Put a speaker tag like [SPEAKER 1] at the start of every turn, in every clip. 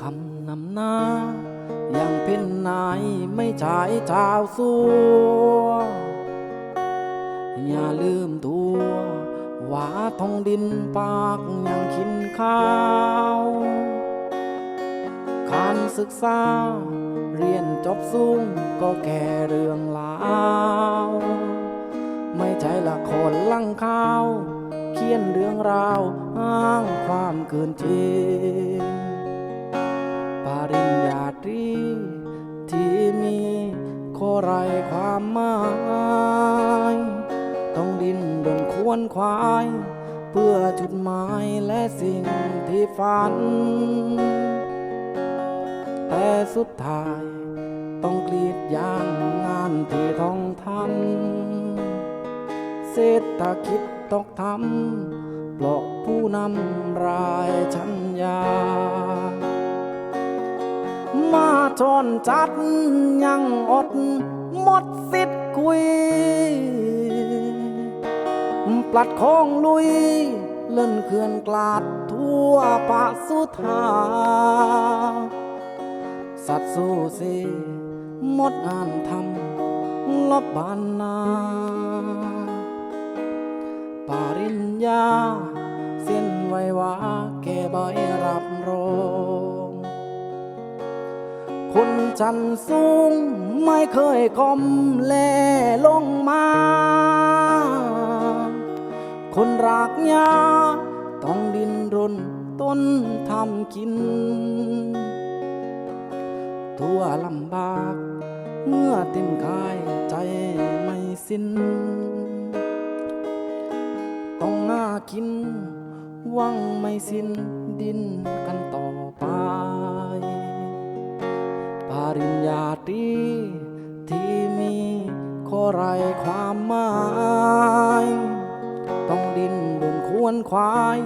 [SPEAKER 1] คำนำหน้ายังเป็นนายไม่ใช่ชาวสัวอย่าลืมตัวว่าทองดินปากยังกินข้าวการศึกษา เรียนจบสูงก็แค่เรื่องลาวไม่ใช่ละครลังข้าว เขียนเรื่องราวอ้างความเกินจริง นควาย เพื่อจุดหมายและสิ่งที่ฝัน แต่สุดท้าย ต้องกรีดยางงานที่ต้องทำเศรษฐกิจตกทำเพราะผู้นำรายชัญญามาชนจัดยังอดหมดสิทธิ์คุย ปลัดคองลุย เล่นเขื่อนกลาดทั่วปะสุธา สัตว์สู้สิหมดงานทำลบบานนาปาริญญา เส้นไว้วาแกใบรับรองคนชันสูงไม่เคยคอมแลลงมา คนรากหญ้าต้องดินรนต้นทำกินตัวลำบาก เมื่อเต็มกายใจไม่สิ้น ต้องหน้ากิน วังไม่สิ้นดินกันต่อไปปริญญาตรีที่มีขอไรความหมาย บนควาย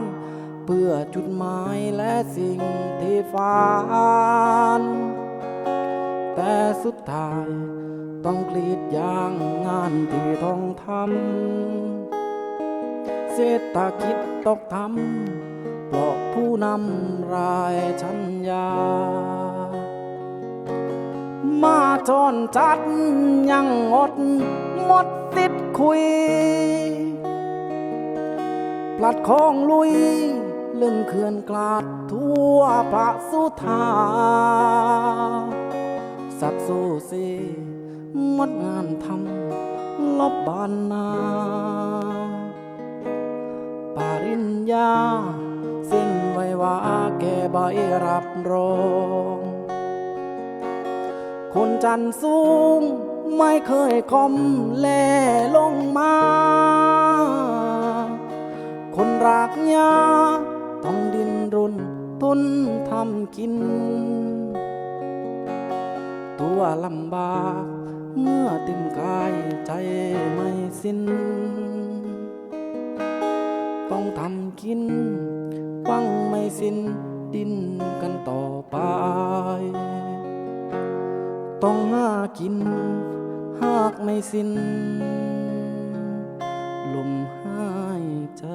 [SPEAKER 1] เพื่อจุดหมายและสิ่งที่ฝันแต่สุดท้ายต้องกรีดยางงานที่ต้องทำเศรษฐกิจตกทำเพราะผู้นำรายชัญญา มาจนจัดยังอดหมดสิทธิ์คุย ลัดคองลุยเล่นเขื่อนกลาดทั่วพระสุธา สัตว์สู้สิหมดงานทำลบบานนา ปาริญญาเส้นไว้ว่าแก่ใบรับรองคนจันทร์สูงไม่เคยคอมแลลง ทำกิน ตัวลำบากเมื่อติมกายใจไม่สิ้น ต้องทำกินวังไม่สิ้นดินกันต่อไป ต้องหากิน หากไม่สิ้น ลมหายใจ